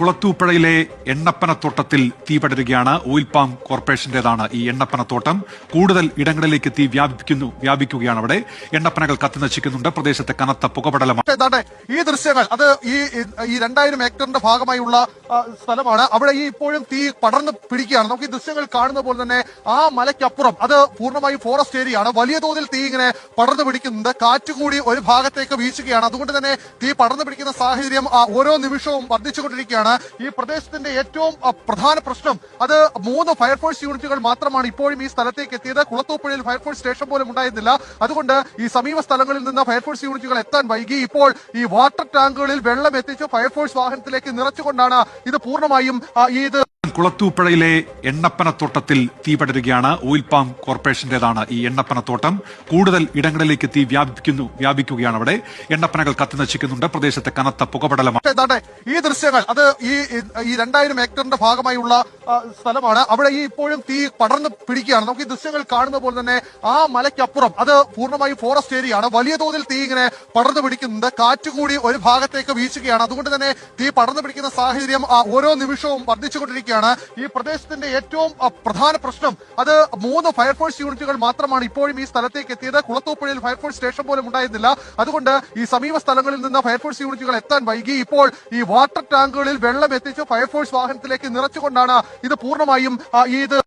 കുളത്തൂപ്പുഴയിലെ എണ്ണപ്പനത്തോട്ടത്തിൽ തീ പടരുകയാണ്. Oil palm കോർപ്പറേഷന്റേതാണ് ഈ എണ്ണപ്പനത്തോട്ടം. കൂടുതൽ ഇടങ്ങളിലേക്ക് തീ വ്യാപിക്കുന്നു വ്യാപിക്കുകയാണ് അവിടെ. എണ്ണപ്പനകൾ കത്തിനശിക്കുന്നുണ്ട് പ്രദേശത്തെ കനത്ത പുകപടലമാണ്. ഈ ദൃശ്യങ്ങൾ. അത് ഈ രണ്ടായിരം ഏക്കറിന്റെ ഭാഗമായുള്ള സ്ഥലമാണ്. അവിടെ ഈ ഇപ്പോഴും തീ പടർന്ന് പിടിക്കുകയാണ്. നമുക്ക് ഈ ദൃശ്യങ്ങൾ കാണുന്ന പോലെ തന്നെ ആ മലയ്ക്കപ്പുറം അത് പൂർണമായി ഫോറസ്റ്റ് ഏരിയ ആണ്. വലിയ തോതിൽ തീ ഇങ്ങനെ പടർന്നു പിടിക്കുന്നുണ്ട്. കാറ്റ് കൂടി ഒരു ഭാഗത്തേക്ക് വീശുകയാണ്. അതുകൊണ്ട് തന്നെ തീ പടർന്നു പിടിക്കുന്ന സാഹചര്യം ഓരോ നിമിഷവും വർദ്ധിച്ചുകൊണ്ടിരിക്കുകയാണ്. ഈ പ്രദേശത്തിന്റെ ഏറ്റവും പ്രധാന പ്രശ്നം അത് മൂന്ന് ഫയർഫോഴ്സ് യൂണിറ്റുകൾ മാത്രമാണ് ഇപ്പോഴും ഈ സ്ഥലത്തേക്ക് എത്തിയത്. കുളത്തൂപ്പുഴയിൽ ഫയർഫോഴ്സ് സ്റ്റേഷൻ പോലും ഉണ്ടായിരുന്നില്ല. അതുകൊണ്ട് ഈ സമീപ സ്ഥലങ്ങളിൽ നിന്ന് ഫയർഫോഴ്സ് യൂണിറ്റുകൾ എത്താൻ വൈകി. ഇപ്പോൾ ഈ വാട്ടർ ടാങ്കുകളിൽ വെള്ളം എത്തിച്ച് ഫയർഫോഴ്സ് വാഹനത്തിലേക്ക് നിറച്ചുകൊണ്ടാണ് ഇത് പൂർണമായും ഇത് കുളത്തൂപ്പുഴയിലെ എണ്ണപ്പനത്തോട്ടത്തിൽ തീ പടരുകയാണ്. ഓയിൽ പാം കോർപ്പറേഷന്റേതാണ് ഈ എണ്ണപ്പനത്തോട്ടം. കൂടുതൽ ഇടങ്ങളിലേക്ക് തീ വ്യാപിക്കുന്നു വ്യാപിക്കുകയാണ് അവിടെ. എണ്ണപ്പനകൾ കത്തിനശിക്കുന്നുണ്ട് പ്രദേശത്തെ കനത്ത പുകപടലമാണ്. ഈ ദൃശ്യങ്ങൾ അത് ഈ ഈ രണ്ടായിരം ഏക്കറിന്റെ ഭാഗമായുള്ള സ്ഥലമാണ്. അവിടെ ഈ ഇപ്പോഴും തീ പടർന്ന് പിടിക്കുകയാണ്. നമുക്ക് ഈ ദൃശ്യങ്ങൾ കാണുന്ന പോലെ തന്നെ ആ മലയ്ക്കപ്പുറം അത് പൂർണമായും ഫോറസ്റ്റ് ഏരിയ ആണ്. വലിയ തോതിൽ തീ ഇങ്ങനെ പടർന്നു പിടിക്കുന്നുണ്ട്. കാറ്റ് കൂടി ഒരു ഭാഗത്തേക്ക് വീശുകയാണ്. അതുകൊണ്ട് തന്നെ തീ പടർന്നു പിടിക്കുന്ന സാഹചര്യം ഓരോ നിമിഷവും വർദ്ധിച്ചുകൊണ്ടിരിക്കുകയാണ്. ഈ പ്രദേശത്തിന്റെ ഏറ്റവും പ്രധാന പ്രശ്നം. അത് മൂന്ന് ഫയർഫോഴ്സ് യൂണിറ്റുകൾ മാത്രമാണ് ഇപ്പോഴും ഈ സ്ഥലത്തേക്ക് എത്തിയത്. കുളത്തൂപ്പുഴയിൽ ഫയർഫോഴ്സ് സ്റ്റേഷൻ പോലും ഉണ്ടായിരുന്നില്ല. അതുകൊണ്ട് ഈ സമീപ സ്ഥലങ്ങളിൽ നിന്ന് ഫയർഫോഴ്സ് യൂണിറ്റുകൾ എത്താൻ വൈകി. ഇപ്പോൾ ഈ വാട്ടർ ടാങ്കുകളിൽ വെള്ളം എത്തിച്ച് ഫയർഫോഴ്സ് വാഹനത്തിലേക്ക് നിറച്ചുകൊണ്ടാണ് ഇത് പൂർണമായും ഇത്